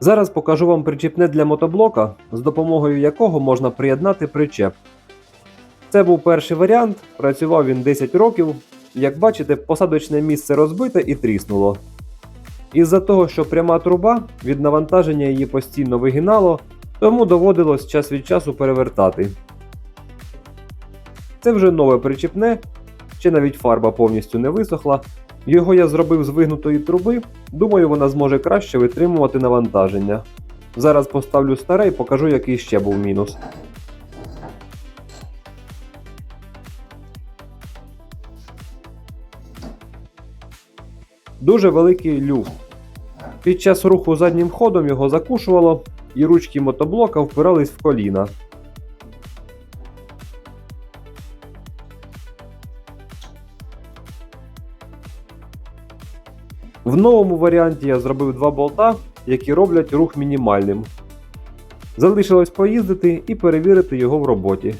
Зараз покажу вам причіпне для мотоблока, з допомогою якого можна приєднати причеп. Це був перший варіант, працював він 10 років. Як бачите, посадочне місце розбите і тріснуло. Із-за того, що пряма труба від навантаження її постійно вигинало, тому доводилось час від часу перевертати. Це вже нове причіпне, ще навіть фарба повністю не висохла. Його я зробив з вигнутої труби, думаю, вона зможе краще витримувати навантаження. Зараз поставлю старе і покажу, який ще був мінус. Дуже великий люфт. Під час руху заднім ходом його закушувало, і ручки мотоблока впирались в коліна. В новому варіанті я зробив два болта, які роблять рух мінімальним. Залишилось поїздити і перевірити його в роботі.